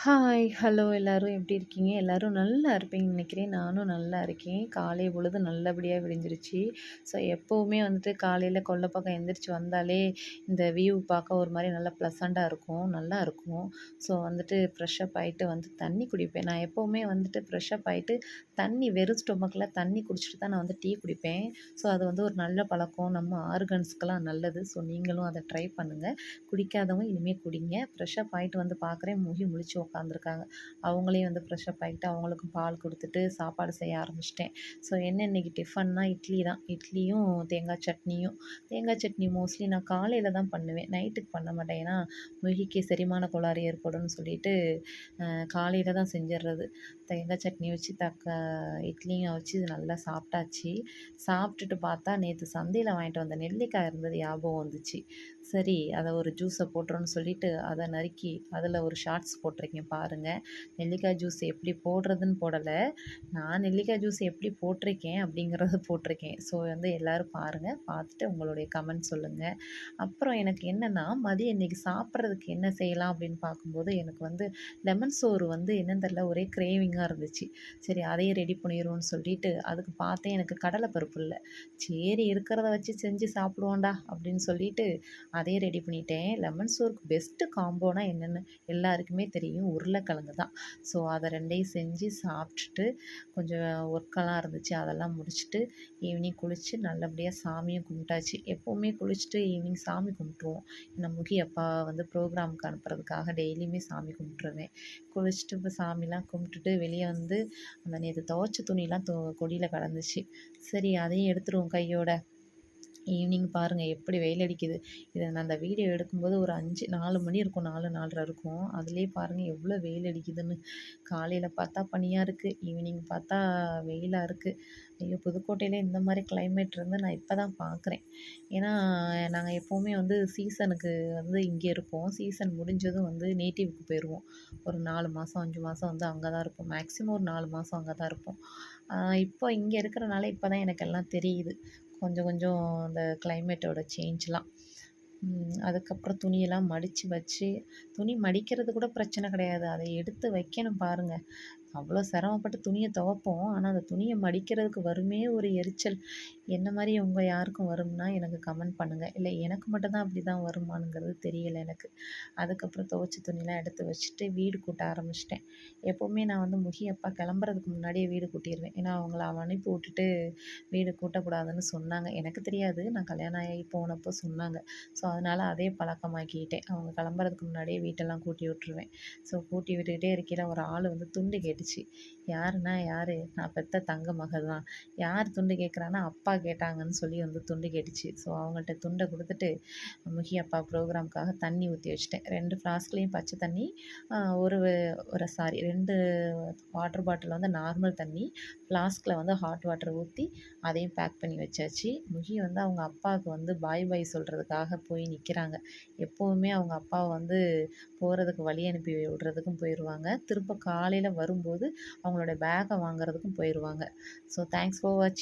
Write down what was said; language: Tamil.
ஹாய் ஹலோ எல்லோரும் எப்படி இருக்கீங்க? எல்லோரும் நல்லா இருப்பீங்கன்னு நினைக்கிறேன். நானும் நல்லா இருக்கேன். காலை பொழுது நல்லபடியாக விடிஞ்சிருச்சு. ஸோ எப்போவுமே வந்துட்டு காலையில் கொல்லை பக்கம் எந்திரிச்சு வந்தாலே இந்த வியூ பார்க்க ஒரு மாதிரி நல்லா ப்ளசண்ட்டாக இருக்கும். நல்லா இருக்கும். ஸோ வந்துட்டு ஃப்ரெஷ்ஷப் ஆகிட்டு வந்து தண்ணி குடிப்பேன். நான் எப்போவுமே வந்துட்டு ஃப்ரெஷ்ஷப் ஆகிட்டு தண்ணி வெறும் ஸ்டொமக்கில் தண்ணி குடிச்சிட்டு தான் நான் வந்து டீ குடிப்பேன். ஸோ அது வந்து ஒரு நல்ல பழக்கம். நம்ம ஆர்கன்ஸ்க்கெலாம் நல்லது. ஸோ நீங்களும் அதை ட்ரை பண்ணுங்கள் குடிக்காதவங்க இனிமேல் குடிங்க. ஃப்ரெஷ்ஷப் ஆகிட்டு வந்து பார்க்குறேன். முகி முழிச்சு உட்காந்துருக்காங்க. அவங்களையும் வந்து ஃப்ரெஷ்ஷப் ஆகிட்டு அவங்களுக்கும் பால் கொடுத்துட்டு சாப்பாடு செய்ய ஆரம்பிச்சிட்டேன். ஸோ என்ன இன்றைக்கி டிஃபன்னா இட்லி தான். இட்லியும் தேங்காய் சட்னியும். தேங்காய் சட்னி மோஸ்ட்லி நான் காலையில் தான் பண்ணுவேன். நைட்டுக்கு பண்ண மாட்டேன். ஏன்னா முகிக்கு செரிமான கோளாறு ஏற்படும்னு சொல்லிட்டு காலையில் தான் செஞ்சிடுறது தேங்காய் சட்னி வச்சு தக்க இட்லியும் வச்சு நல்லா சாப்பிட்டாச்சு. சாப்பிட்டுட்டு பார்த்தா நேற்று சந்தையில் வாங்கிட்டு வந்த நெல்லிக்காய் இருந்தது ஞாபகம் வந்துச்சு. சரி அதை ஒரு ஜூஸை போட்டுறோன்னு சொல்லிட்டு அதை நறுக்கி அதில் ஒரு ஷார்ட்ஸ் போட்டிருக்கேன். பாருங்கள் நெல்லிக்காய் ஜூஸ் எப்படி போடுறதுன்னு போடலை. நான் நெல்லிக்காய் ஜூஸ் எப்படி போட்டிருக்கேன் அப்படிங்கிறத போட்டிருக்கேன். ஸோ வந்து எல்லோரும் பாருங்கள் பார்த்துட்டு உங்களுடைய கமெண்ட் சொல்லுங்கள் அப்புறம் எனக்கு என்னென்னா மதியம் இன்றைக்கி சாப்பிட்றதுக்கு என்ன செய்யலாம் அப்படின்னு பார்க்கும்போது எனக்கு வந்து லெமன் சோறு வந்து என்னன்னு தெரில ஒரே கிரேவிங்காக இருந்துச்சு. சரி அதையும் ரெடி பண்ணிடுவோம்னு சொல்லிட்டு அதுக்கு பார்த்தேன் எனக்கு கடலை பருப்பு இல்லை. சரி இருக்கிறத வச்சு செஞ்சு சாப்பிடுவோண்டா அப்படின்னு சொல்லிட்டு அதையும் ரெடி பண்ணிட்டேன். லெமன் சோறுக்கு பெஸ்ட்டு காம்போனால் என்னென்னு எல்லாருக்குமே தெரியும். உருளைக்கிழங்கு தான். ஸோ அதை ரெண்டையும் செஞ்சு சாப்பிட்டுட்டு கொஞ்சம் ஒர்க்கெல்லாம் இருந்துச்சு. அதெல்லாம் முடிச்சுட்டு ஈவினிங் குளித்து நல்லபடியாக சாமியும் கும்பிட்டாச்சு. எப்போவுமே குளிச்சுட்டு ஈவினிங் சாமி கும்பிட்ருவோம் நான் முகி அப்பா வந்து ப்ரோக்ராமுக்கு அனுப்புறதுக்காக டெய்லியுமே சாமி கும்பிட்ருவேன் குளிச்சுட்டு இப்போ சாமிலாம் கும்பிட்டுட்டு வெளியே வந்து அந்த நேற்று துவைச்ச துணிலாம் தொ கொடியில் கலந்துச்சு. சரி அதையும் எடுத்துருவோம் கையோட. ஈவினிங் பாருங்கள் எப்படி வெயில் அடிக்குது. இதை நான் அந்த வீடியோ எடுக்கும்போது ஒரு அஞ்சு நாலு மணி இருக்கும் நாலு நாலரை இருக்கும். அதுலேயே பாருங்கள் எவ்வளோ வெயில் அடிக்குதுன்னு. காலையில் பார்த்தா பனியாக இருக்குது ஈவினிங் பார்த்தா வெயிலாக இருக்குது ஐயோ புதுக்கோட்டையில் இந்த மாதிரி கிளைமேட் இருந்து நான் இப்போ தான் பார்க்குறேன் ஏன்னா நாங்கள் எப்போவுமே வந்து சீசனுக்கு வந்து இங்கே இருப்போம். சீசன் முடிஞ்சதும் வந்து நேட்டிவ்க்கு போயிடுவோம் ஒரு நாலு மாதம் அஞ்சு மாதம் வந்து அங்கே தான் இருப்போம். மேக்ஸிமம் ஒரு நாலு மாதம் அங்கே தான் இருப்போம் இப்போ இங்கே இருக்கிறனால இப்போ தான் எனக்கு எல்லாம் தெரியுது. கொஞ்சம் கொஞ்சம் அந்த கிளைமேட்டோட சேஞ்செலாம் அதுக்கப்புறம் துணியெல்லாம் மடித்து வச்சு துணி மடிக்கிறது கூட பிரச்சனை கிடையாது. அதை எடுத்து வைக்கணும் பாருங்கள் அவ்வளோ சிரமப்பட்டு துணியை துவைப்போம். ஆனால் அந்த துணியை மடிக்கிறதுக்கு வருமே ஒரு எரிச்சல். என்ன மாதிரி உங்கள் யாருக்கும் வரும்னா எனக்கு கமெண்ட் பண்ணுங்கள் இல்லை எனக்கு மட்டும்தான் அப்படி தான் வருமானுங்கிறது தெரியலை எனக்கு. அதுக்கப்புறம் துவைச்ச துணியெலாம் எடுத்து வச்சுட்டு வீடு கூட்ட ஆரம்பிச்சிட்டேன். எப்போவுமே நான் வந்து முகி அப்பா கிளம்புறதுக்கு முன்னாடியே வீடு கூட்டிடுவேன் ஏன்னா அவங்கள அவன் அனுப்பி விட்டுட்டு வீடு கூட்டக்கூடாதுன்னு சொன்னாங்க. எனக்கு தெரியாது. நான் கல்யாணம் ஆகி போனப்போ சொன்னாங்க. ஸோ அதனால் அதே பழக்கமாக்கிட்டேன். அவங்க கிளம்புறதுக்கு முன்னாடியே வீட்டெல்லாம் கூட்டி விட்டுருவேன். ஸோ கூட்டி விட்டுக்கிட்டே இருக்கையில் ஒரு ஆள் வந்து துண்டு கேட்டு ஆயிடுச்சு யாருன்னா யார்? நான் பெத்த தங்க மகள் தான். யார் துண்டு கேட்குறான்னா அப்பா கேட்டாங்கன்னு சொல்லி வந்து துண்டு கேட்டுச்சு. ஸோ அவங்கள்ட்ட துண்டை கொடுத்துட்டு முகி அப்பா ப்ரோக்ராமுக்காக தண்ணி ஊற்றி வச்சுட்டேன். ரெண்டு ஃப்ளாஸ்க்லேயும் பச்சை தண்ணி ஒரு ஒரு சாரி ரெண்டு வாட்டர் பாட்டில் வந்து நார்மல் தண்ணி ஃப்ளாஸ்கில் வந்து ஹாட் வாட்டர் ஊற்றி அதையும் பேக் பண்ணி வச்சாச்சு. முகி வந்து அவங்க அப்பாவுக்கு வந்து பாய் பாய் சொல்கிறதுக்காக போய் நிற்கிறாங்க எப்போவுமே அவங்க அப்பாவை வந்து போகிறதுக்கு வழி அனுப்பி விடுறதுக்கும் போயிடுவாங்க திரும்ப காலையில் வரும்போது அவங்களோட பேக்கை வாங்குறதுக்கும் போயிடுவாங்க ஸோ தேங்க்ஸ் ஃபார் வாட்சிங்